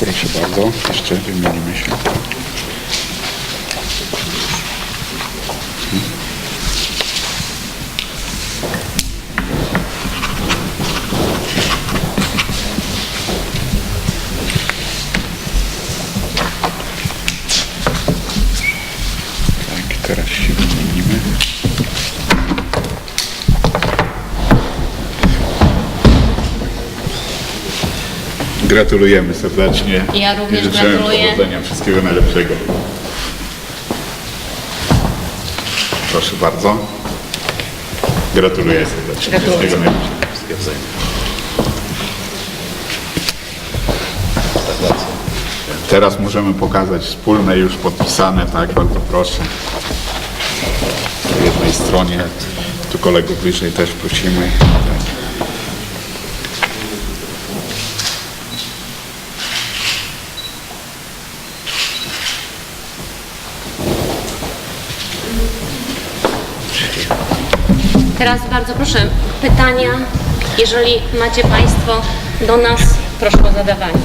Proszę bardzo, jeszcze wymienimy się. Gratulujemy serdecznie. Ja również I życzymy gratuluję. powodzenia, wszystkiego najlepszego. Proszę bardzo. Gratuluję serdecznie. Gratuluję. Wszystkiego najlepszego. Wszystkiego wzajemnie. Teraz możemy pokazać wspólne już podpisane, tak, bardzo proszę. Po jednej stronie, tu kolegów bliżej też prosimy. Tak. Teraz bardzo proszę, pytania, jeżeli macie Państwo do nas, proszę o zadawanie.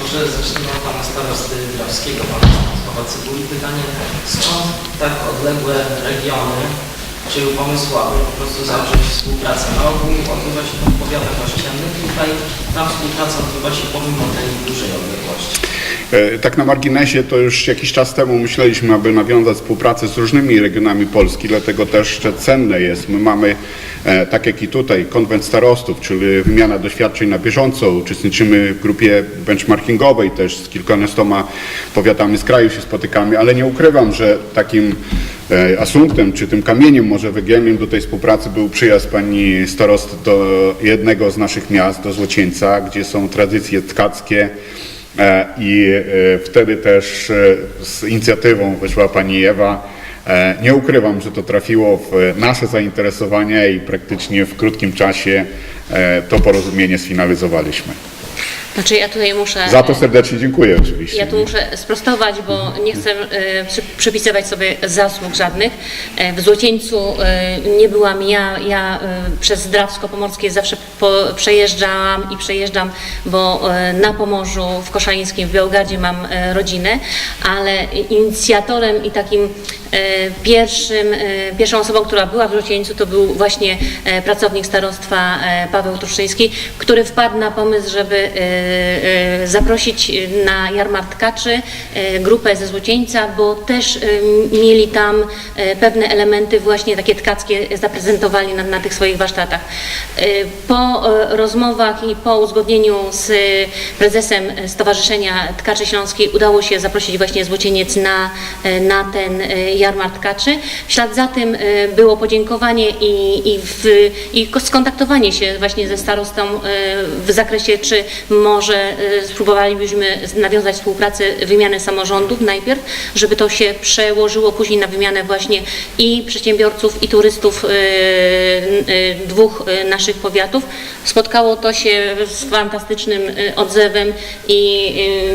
Może zacznijmy od pana starosty Drawskiego, pana Stanisława Cybuli. Pytanie, skąd tak odległe regiony przyjął pomysł, aby po prostu zawrzeć współpracę? Na ogół odbywa się to w powiatach ościennych, tutaj ta współpraca odbywa się pomimo tej dużej odległości. E, Tak na marginesie to już jakiś czas temu myśleliśmy, aby nawiązać współpracę z różnymi regionami Polski, dlatego też cenne jest. My mamy, e, tak jak i tutaj, konwent starostów, czyli wymiana doświadczeń na bieżąco. Uczestniczymy w grupie benchmarkingowej też z kilkunastoma powiatami z kraju się spotykamy, ale nie ukrywam, że takim e, asumptem, czy tym kamieniem może węgielnym do tej współpracy był przyjazd pani starosty do jednego z naszych miast, do Złocieńca, gdzie są tradycje tkackie, I e, wtedy też e, z inicjatywą wyszła pani Ewa. E, Nie ukrywam, że to trafiło w nasze zainteresowanie i praktycznie w krótkim czasie e, to porozumienie sfinalizowaliśmy. Znaczy ja tutaj muszę... Za to serdecznie dziękuję oczywiście. Ja tu muszę sprostować, bo nie chcę e, przy, przypisywać sobie zasług żadnych. E, w Złocieńcu e, nie byłam ja, ja e, przez Drawsko-Pomorskie zawsze przejeżdżałam i przejeżdżam, bo e, na Pomorzu, w Koszalińskim, w Białogardzie mam e, rodzinę, ale inicjatorem i takim e, pierwszym, e, pierwszą osobą, która była w Złocieńcu, to był właśnie e, pracownik starostwa e, Paweł Truszczyński, który wpadł na pomysł, żeby e, e, zaprosić na jarmark tkaczy e, grupę ze Złocieńca, bo też e, mieli tam e, pewne elementy właśnie takie tkackie zaprezentowali na, na tych swoich warsztatach. E, Po e, rozmowach i po uzgodnieniu z prezesem Stowarzyszenia Tkaczy Śląskiej udało się zaprosić właśnie Złocieniec na, e, na ten e, jarmark tkaczy. W ślad za tym e, było podziękowanie i, i, w, i ko- skontaktowanie się właśnie ze starostą e, w zakresie, czy może e, spróbowalibyśmy nawiązać współpracę, wymianę samorządów najpierw, żeby to się przełożyło później na wymianę właśnie i przedsiębiorców, i turystów e, e, dwóch naszych powiatów. Spotkało to się z fantastycznym odzewem i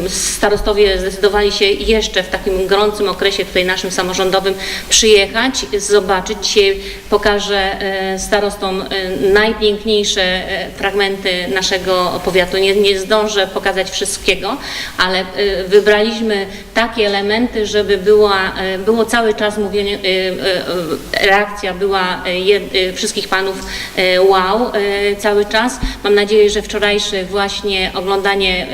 starostowie zdecydowali się jeszcze w takim gorącym okresie tutaj naszym samorządowym przyjechać, zobaczyć. Dzisiaj pokażę starostom najpiękniejsze fragmenty naszego powiatu. Nie, nie zdążę pokazać wszystkiego, ale e, wybraliśmy takie elementy, żeby była, e, było cały czas mówienie, e, reakcja była wszystkich panów wow cały czas. Mam nadzieję, że wczorajsze właśnie oglądanie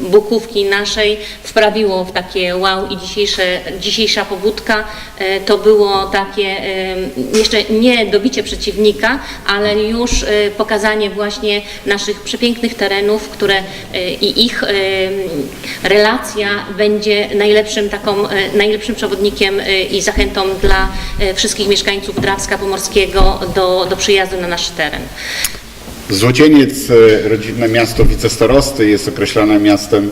bukówki naszej wprawiło w takie wow i dzisiejsze, dzisiejsza pobudka to było takie jeszcze nie dobicie przeciwnika, ale już pokazanie właśnie naszych przepięknych terenów, które i ich e, relacja będzie najlepszym taką, e, najlepszym przewodnikiem e, i zachętą dla e, wszystkich mieszkańców Drawska Pomorskiego do, do przyjazdu na nasz teren. Złocieniec, e, rodzinne miasto wicestarosty, jest określane miastem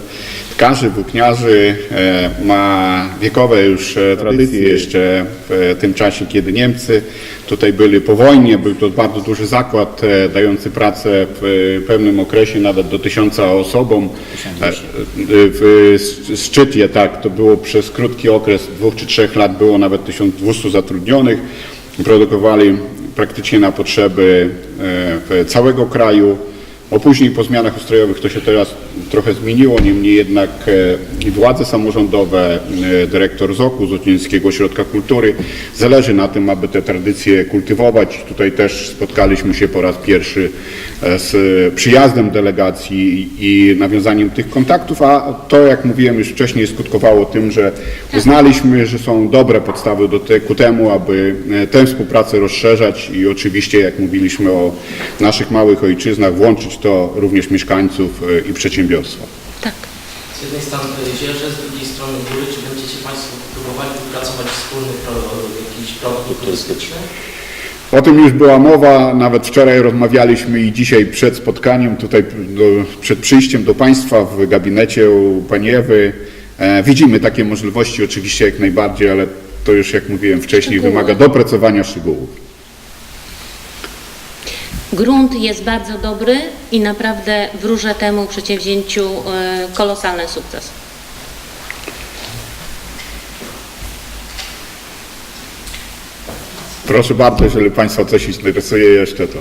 tkarzy, włókniarzy, e, ma wiekowe już e, tradycje jeszcze w tym czasie, kiedy Niemcy tutaj byli po wojnie. Był to bardzo duży zakład e, dający pracę w pewnym okresie nawet do tysiąca osobom. E, W szczycie, tak, to było przez krótki okres, dwóch czy trzech lat było nawet 1200 zatrudnionych. Produkowali praktycznie na potrzeby e, całego kraju. O później po zmianach ustrojowych to się teraz trochę zmieniło, niemniej jednak e, władze samorządowe, e, dyrektor ZOK-u, Złocińskiego Ośrodka Kultury, zależy na tym, aby te tradycje kultywować. Tutaj też spotkaliśmy się po raz pierwszy e, z przyjazdem delegacji i nawiązaniem tych kontaktów, a to, jak mówiłem już wcześniej, skutkowało tym, że uznaliśmy, że są dobre podstawy do te, ku temu, aby tę współpracę rozszerzać i oczywiście, jak mówiliśmy o naszych małych ojczyznach, włączyć to również mieszkańców e, i przedsiębiorstwa. Tak. Z jednej strony to jeziorze, z drugiej strony góry. Czy będziecie Państwo próbowali wypracować wspólny jakiś produkt turystyczny? O tym już była mowa, nawet wczoraj rozmawialiśmy i dzisiaj przed spotkaniem, tutaj do, przed przyjściem do Państwa w gabinecie u Pani Ewy. E, widzimy takie możliwości oczywiście jak najbardziej, ale to już jak mówiłem wcześniej wymaga dopracowania szczegółów. Grunt jest bardzo dobry i naprawdę wróżę temu przedsięwzięciu e, kolosalny sukces. Proszę bardzo, jeżeli Państwa coś interesuje jeszcze, to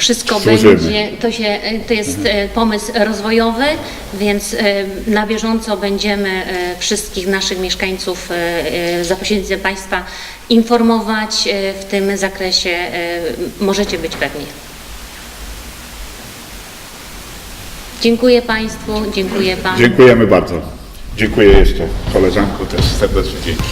Wszystko Służymy. będzie, to, się, to jest e, pomysł rozwojowy, więc e, na bieżąco będziemy e, wszystkich naszych mieszkańców e, e, za pośrednictwem Państwa informować e, w tym zakresie. e, Możecie być pewni. Dziękuję Państwu, dziękuję Panu. dziękujemy bardzo. Dziękuję jeszcze koleżanku też serdecznie dzięki.